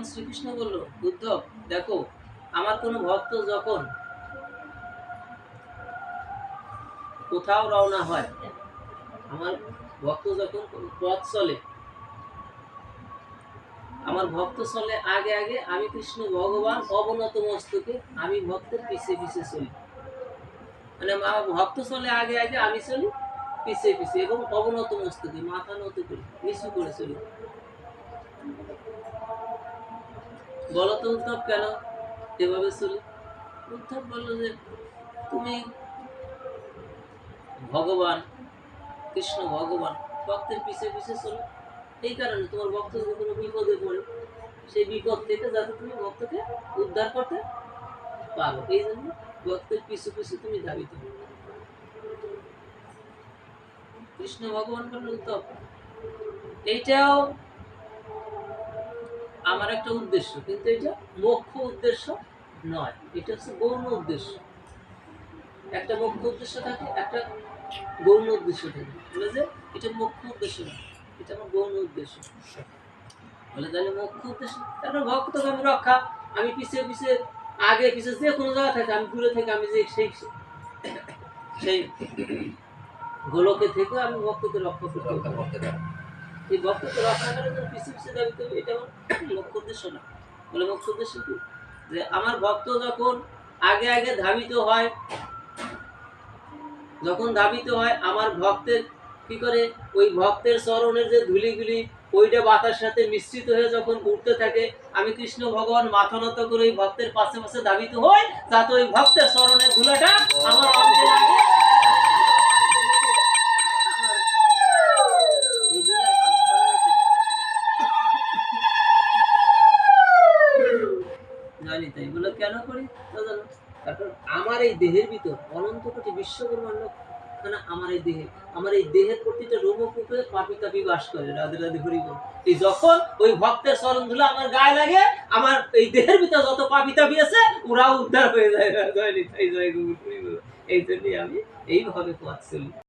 তখন শ্রীকৃষ্ণ বলল উদ্ধব দেখো, আমার কোনো ভক্ত যখন কোথাও রওনা হয়, আমার ভক্ত যখন পথ চলে, আমার ভক্ত চলে আগে আগে, আমি কৃষ্ণ ভগবান, অবনত মস্তকে, আমি ভক্তের পিছে পিছে চলি। মানে আমার ভক্ত চলে আগে আগে, আমি চলি পিছে পিছে, এবং অবনত মস্তকে, মাথা নত করি, নিচু করে চলি। বলো তো উদ্ধব কেন এভাবে চলি? উদ্ধব বলল যে, তুমি ভগবান, কৃষ্ণ ভগবান, ভক্তের পিছে পিছে চলো। এই কারণে তোমার ভক্ত যদি কোনো বিপদে পড়ে সেই বিপদ থেকে যাতে তুমি ভক্তকে উদ্ধার করতে পারো। এই জন্য ভক্তের পিছু পিছু তুমি ধাবিত। কৃষ্ণ ভগবান বললেন তো এইটাও আমার একটা উদ্দেশ্য কিন্তু এটা মুখ্য উদ্দেশ্য নয় এটা হচ্ছে গৌণ উদ্দেশ্য। একটা মুখ্য উদ্দেশ্য থাকে একটা গৌণ উদ্দেশ্য থাকে। বলে যে এটা মুখ্য উদ্দেশ্য না এটা আমার গৌণ উদ্দেশ্য। বলে তাহলে মুখ্য উদ্দেশ্য তারপর ভক্তকে আমি রক্ষা আমি পিছিয়ে পিছিয়ে আগে পিছিয়ে যে কোনো জায়গা থেকে আমি দূরে থেকে আমি যে সেই সেই গোলকে থেকে আমি ভক্তকে রক্ষা করতে পারি। এই ভক্তকে রক্ষা করার জন্য পিছিয়ে পিছিয়ে দাবি করবে এটা আমার উদ্দেশ্য না। বলে মুখ্য উদ্দেশ্য কি? যে আমার ভক্ত যখন আগে আগে ধাবিত হয়, যখন ধাবিত হয়, আমার ভক্তের কি করে? ওই ভক্তের চরণের যে ধুলিগুলি, ওইটা বাতার সাথে মিশ্রিত হয়ে যখন উঠতে থাকে, আমি কৃষ্ণ ভগবান মাথা নত করে ওই ভক্তের পাশে পাশে ধাবিত হই, যাতে ওই ভক্তের চরণের ধুলাটা আমার অঙ্গে লাগে বলে কেন করি? তারপর আমার এই দেহের ভিতর অনন্ত কোটি বিশ্ব ব্রহ্মাণ্ড মানে আমার এই দেহে, আমার এই দেহের প্রতিটা পাপি তাপি বাস করে, রাধে রাধে হরি বল। এই যখন ওই ভক্তের আমার গায়ে লাগে, আমার এই দেহের ভিতর যত পাপি তাপি আছে, ওরাও উদ্ধার হয়ে যায়। এই জন্যই আমি এইভাবে পথ চলি।